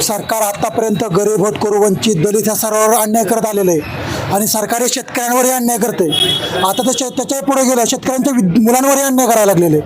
सरकार आत्तापर्यंत गरीब होतकरू वंचित दलित ह्या सर्वांवर अन्याय करत आलेलं आहे. आणि सरकार हे शेतकऱ्यांवरही अन्याय करते. आता तर शे- त्याच्याही पुढे गेलं शेतकऱ्यांच्या मुलांवरही अन्याय करायला लागलेले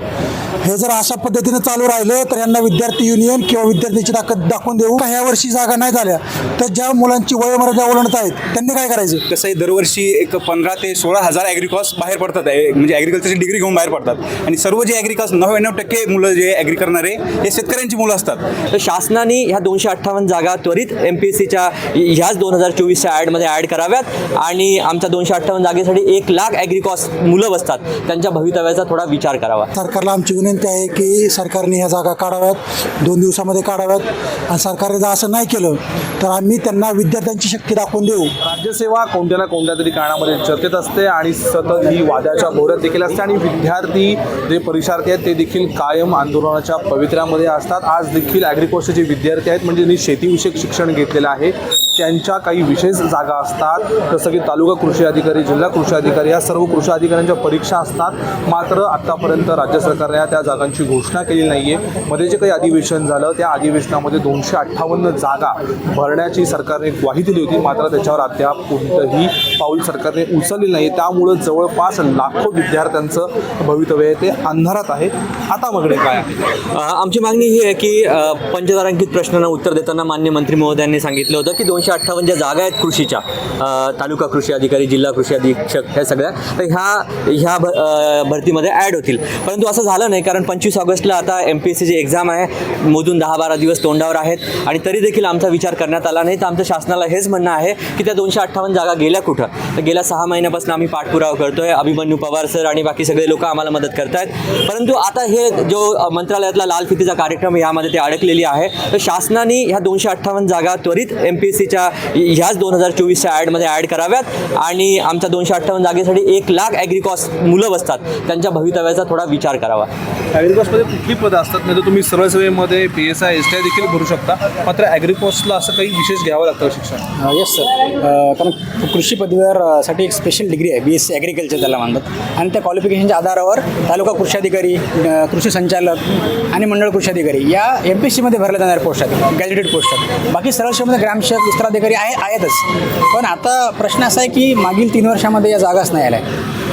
हे जर अशा पद्धतीने चालू राहिलं तर यांना विद्यार्थी युनियन किंवा विद्यार्थ्यांची ताकद दाखवून देऊ. का ह्या वर्षी जागा नाही झाल्या? तर ज्या मुलांची वयोमर्यादा ओलांडत आहेत त्यांनी काय करायचं? कसंही दरवर्षी एक पंधरा ते सोळा हजार ॲग्रिकॉस बाहेर पडतात आहे. म्हणजे ॲग्रिकल्चरची डिग्री घेऊन बाहेर पडतात. आणि सर्व जे ॲग्रिकॉस नव्याण्णव टक्के मुलं जे ॲग्री करणारे हे शेतकऱ्यांची मुलं असतात. तर शासनाने ह्या दोनशे अठ्ठावन्न जागा त्वरित एम पी एस सीच्या ह्याच दोन हजार चोवीसच्या ॲडमध्ये ॲड कराव्यात. आणि आमच्या दोनशे अठ्ठावन्न जागेसाठी एक लाख ॲग्रिकॉस मुलं बसतात. त्यांच्या भवितव्याचा थोडा विचार करावा. सरकारला आमची विनंती आहे की सरकारने ह्या जागा काढाव्यात दोन दिवसामध्ये काढाव्यात. आणि सरकारने जर असं नाही केलं तर आम्ही त्यांना विद्यार्थ्यांची शक्ती दाखवून देऊ. राज्यसेवा कोणत्या ना कोणत्या तरी कारणामध्ये चर्चेत असते आणि सतत ही वादाच्या भोवऱ्यात देखील असते आणि विद्यार्थी जे परीक्षार्थी आहेत ते देखील कायम आंदोलनाच्या पवित्र्यामध्ये असतात. आज देखील ॲग्रिकल्चरचे जे विद्यार्थी आहेत म्हणजे ज्यांनी शेतीविषयक शिक्षण घेतलेलं आहे. त्यांच्या काही विशेष जागा असतात. जसं की तालुका कृषी अधिकारी जिल्हा कृषी अधिकारी या सर्व कृषी अधिकाऱ्यांच्या परीक्षा असतात. मात्र आत्तापर्यंत राज्य सरकारने या त्या जागांची घोषणा केली नाही आहे मध्ये जे काही अधिवेशन झालं त्या अधिवेशनामध्ये दोनशे अठ्ठावन्न जागा भरण्याची सरकारने ग्वाही दिली होती. मात्र त्याच्यावर अद्याप कोणतंही पाऊल सरकारने उचललेलं नाही त्यामुळं जवळपास लाखो विद्यार्थ्यांचं भवितव्य आहे. ते अंधारात आहे. आता मागणे काय आहे? आमची मागणी ही आहे की पंचतारांकित प्रश्नांना उत्तर देताना मान्य मंत्री महोदयांनी सांगितलं होतं की दोनशे अठ्ठावन्न ज्या जागा आहेत कृषीच्या. तालुका कृषी अधिकारी जिल्हा कृषी अधीक्षक ह्या सगळ्या. तर ह्या ह्या भ भरतीमध्ये ॲड होतील. परंतु असं झालं नाही कारण पंचवीस ऑगस्टला आता एम पी एस सीची एक्झाम आहे. मोजून दहा बारा दिवस तोंडावर आहेत. आणि तरी देखील आमचा विचार करण्यात आला नाही. तर आमच्या शासनाला हेच म्हणणं आहे की त्या दोनशे अठ्ठावन्न जागा गेल्या कुठं? तर गेल्या सहा महिन्यापासून आम्ही पाठपुरावा करतोय. अभिमन्यू पवार सर आणि बाकी सगळे लोक आम्हाला मदत करतायत. परंतु आता हे जो मंत्रालयातला लाल फितीचा कार्यक्रम यामध्ये ते अडकलेली आहे. तर शासनाने ह्या दोनशे अठ्ठावन्न जागा त्वरित एम पी एस सी सीच्या ह्याच दोन हजार चोवीसच्या ॲडमध्ये ॲड कराव्यात. आणि आमच्या दोनशे अठ्ठावन्न जागेसाठी एक लाख ॲग्रिकॉस मुलं बसतात. त्यांच्या भवितव्याचा थोडा विचार करावा. ॲग्रिकॉसमध्ये कुठली पदं असतात? नाही तर तुम्ही सरळ सेवेमध्ये P S I S T I देखील भरू शकता. मात्र ॲग्रिकॉसला असं काही विशेष घ्यावं लागतं शिक्षण? येस सर कारण कृषी पदवीवर अ, साठी एक स्पेशल डिग्री आहे बी एस सी ॲग्रिकल्चर त्याला म्हणतात. आणि त्या क्वालिफिकेशनच्या आधारावर तालुका कृषी अधिकारी कृषी संचालक आणि मंडळ कृषी अधिकारी या एम पी एस सीमध्ये भरल्या जाणाऱ्या पोस्ट आहेत गॅजेटेड पोस्ट आहेत. बाकी सरळ सेवेमध्ये ग्रामसेवक विस्तार अधिकारी आहे आहेतच. पण आता प्रश्न असा आहे की मागील तीन वर्षामध्ये या जागाच नाही आल्या.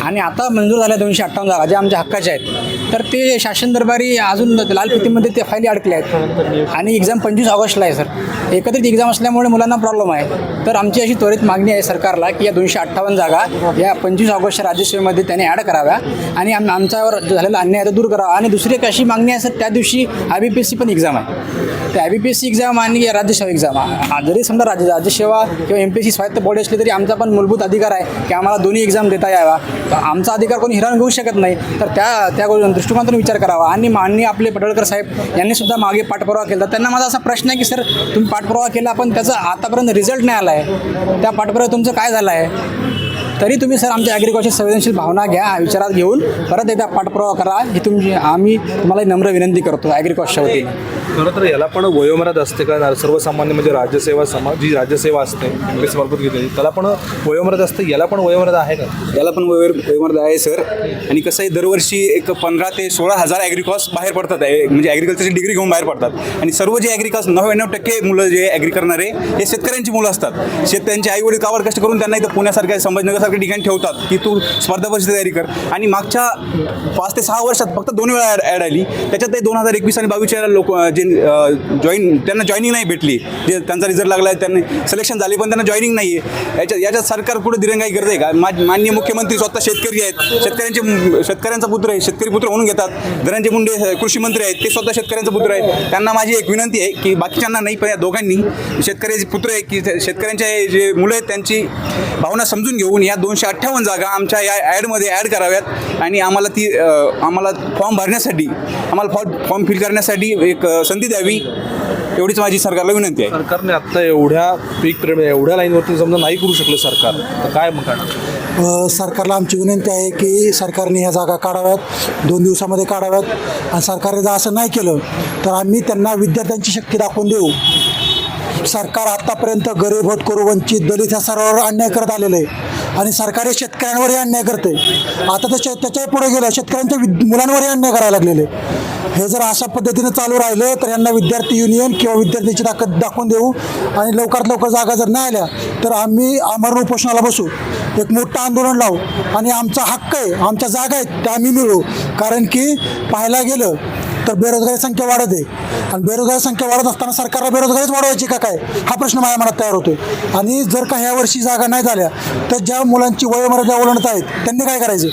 आणि आता मंजूर झाल्या दोनशे अठ्ठावन्न जागा ज्या आमच्या हक्काच्या आहेत. तर ते शासन दरबारी अजून लाल फितीमध्ये ते फायली अडकले आहेत. आणि एक्झाम पंचवीस ऑगस्टला आहे सर एकत्रित एक्झाम असल्यामुळे मुलांना प्रॉब्लेम आहे. तर आमची अशी त्वरित मागणी आहे सरकारला की या दोनशे अठ्ठावन्न जागा या पंचवीस ऑगस्टच्या राज्यसेवेमध्ये त्याने ॲड कराव्या. आणि आम आमच्यावर झालेला अन्याय तो दूर करावा. आणि दुसरी एक अशी मागणी आहे सर त्या दिवशी I B P S C पण एक्झाम आहे. त्या I B P S C exam आणि राज्यसेवा एक्झाम जरी समजा राज्यसेवा किंवा एम पी एस सी स्वायत्त बॉडी असली तरी आमचा पण मूलभूत अधिकार आहे की आम्हाला दोन्ही एक्झाम देता यावा तर आमचा अधिकार कोणी हिरावून घेऊ शकत नाही. तर त्या त्या दृष्टिकोनातून विचार करावा. आणि माननीय आपले पडळकर साहेब यांनी सुद्धा मागे पाठपुरावा केला. त्यांना माझा असा प्रश्न आहे की सर तुम्ही पाठपुरावा केला पण त्याचा आतापर्यंत रिझल्ट नाही आला आहे त्या पाठपुरावा तुमचं काय झालं आहे तरी तुम्ही सर आमच्या ॲग्रिकल्चर संवेदनशील भावना घ्या विचारात घेऊन परत एकदा पाठपुरावा करा. ही तुमची आम्ही तुम्हाला नम्र विनंती करतो ॲग्रिकल्चरच्या वतीने. खरं तर याला पण वयोमर्यादा असते का? सर्वसामान्य म्हणजे राज्यसेवा समा जी राज्यसेवा असते मार्फत घेतलेली त्याला पण वयोमर्यादा असते याला पण वयोमर्यादा आहे का? याला पण वय वयमर्यादा आहे सर. आणि कसंही दरवर्षी एक पंधरा ते सोळा हजार ॲग्रिकॉस बाहेर पडतात. आहे म्हणजे ॲग्रिकल्चरची डिग्री घेऊन बाहेर पडतात. आणि सर्व जे ॲग्रिकॉस नव्याण्णव टक्के मुलं जे ॲग्री करणारे हे शेतकऱ्यांची मुलं असतात. शेतकऱ्यांचे आई वडील कावर कष्ट करून त्यांना इथं पुण्यासारख्या संभाजीनगरसारख्या ठिकाणी ठेवतात. की तू स्पर्धा परीक्षेची तयारी कर. आणि मागच्या पाच ते सहा वर्षात फक्त दोन वेळा ॲड आली. त्याच्यात ते दोन हजार एकवीस आणि बावीसच्या लोक जे जॉईन त्यांना जॉईनिंग नाही भेटली. जे त्यांचा रिझल्ट लागला त्यांनी सिलेक्शन झाले पण त्यांना जॉईनिंग नाही आहे याच्यात याच्यात सरकार पुढे दिरंगाई करते का? मा माननीय मुख्यमंत्री स्वतः शेतकरी आहेत. शेतकऱ्यांचे शेतकऱ्यांचा पुत्र आहे. शेतकरी पुत्र म्हणून घेतात. धनंजय मुंडे कृषी मंत्री आहेत. ते स्वतः शेतकऱ्यांचा पुत्र आहेत. त्यांना माझी एक विनंती आहे की बाकीच्यांना नाही पण या दोघांनी शेतकऱ्याचे पुत्र आहे की शेतकऱ्यांचे जे मुलं आहेत त्यांची भावना समजून घेऊन या दोनशे अठ्ठावन्न जागा आमच्या या ॲडमध्ये ॲड कराव्यात. आणि आम्हाला ती आम्हाला फॉर्म भरण्यासाठी आम्हाला फॉर्म फॉर्म फिल करण्यासाठी एक संधी द्यावी एवढीच माझी सरकारला विनंती आहे. सरकारने आत्ता एवढ्या पीक प्रेम एवढ्या लाईनवरती समजा नाही करू शकलं सरकार तर काय मग सरकारला आमची विनंती आहे की सरकारने ह्या जागा काढाव्यात दोन दिवसामध्ये काढाव्यात. आणि सरकारने जर असं नाही केलं तर आम्ही त्यांना विद्यार्थ्यांची शक्ती दाखवून देऊ. सरकार आत्तापर्यंत गरीब होतकरू वंचित दलित ह्या सर्वांवर अन्याय करत आलेलं आहे. आणि सरकारी शेतकऱ्यांवरही अन्याय करते आता त्याच्या त्याच्याही पुढे गेलं शेतकऱ्यांच्या मुलांवरही अन्याय करायला लागलेले हे जर अशा पद्धतीने चालू राहिलं तर यांना विद्यार्थी युनियन किंवा विद्यार्थ्यांची ताकद दाखवून देऊ. आणि लवकरात लवकर जागा जर नाही आल्या तर आम्ही आमरण उपोषणाला बसू. एक मोठं आंदोलन लावू. आणि आमचा हक्क आहे आमच्या जागा आहेत त्या आम्ही मिळवू. कारण की पाहायला गेलं तर बेरोजगारी संख्या वाढत आहे. आणि बेरोजगारी संख्या वाढत असताना सरकारला बेरोजगारीच वाढवायची का काय? हा प्रश्न माझ्या मनात तयार होतोय. आणि जर का ह्या वर्षी जागा नाही झाल्या तर ज्या मुलांची वयोमर्यादा ओलांडत आहेत त्यांनी काय करायचं?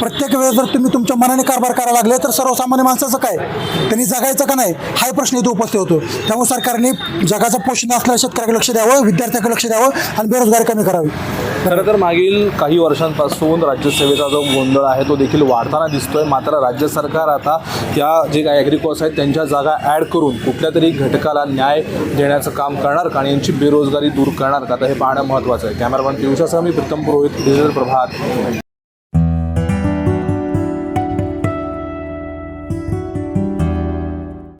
प्रत्येक वेळेस जर तुम्ही तुमच्या मनाने कारभार करायला लागले तर सर्वसामान्य माणसाचं काय? त्यांनी जगायचं का नाही? हा प्रश्न इथे उपस्थित होतो. त्यामुळे सरकारने जगाचं पोषण असलेल्या शेतकऱ्याकडे लक्ष द्यावं विद्यार्थ्याकडे लक्ष द्यावं आणि बेरोजगारी कमी करावी. खरं तर मागील काही वर्षांपासून राज्यसेवेचा जो गोंधळ आहे तो देखील वाढताना दिसतोय. मात्र राज्य सरकार आता त्या जे काही ॲग्रिकॉस आहेत त्यांच्या जागा ॲड करून कुठल्या तरी घटकाला न्याय देण्याचं काम करणार का? आणि यांची बेरोजगारी दूर करणार का? तर हे पाहणं महत्त्वाचं आहे. कॅमेरामॅन पियुषासह मी प्रीतम पुरोहित डिजिटल प्रभात.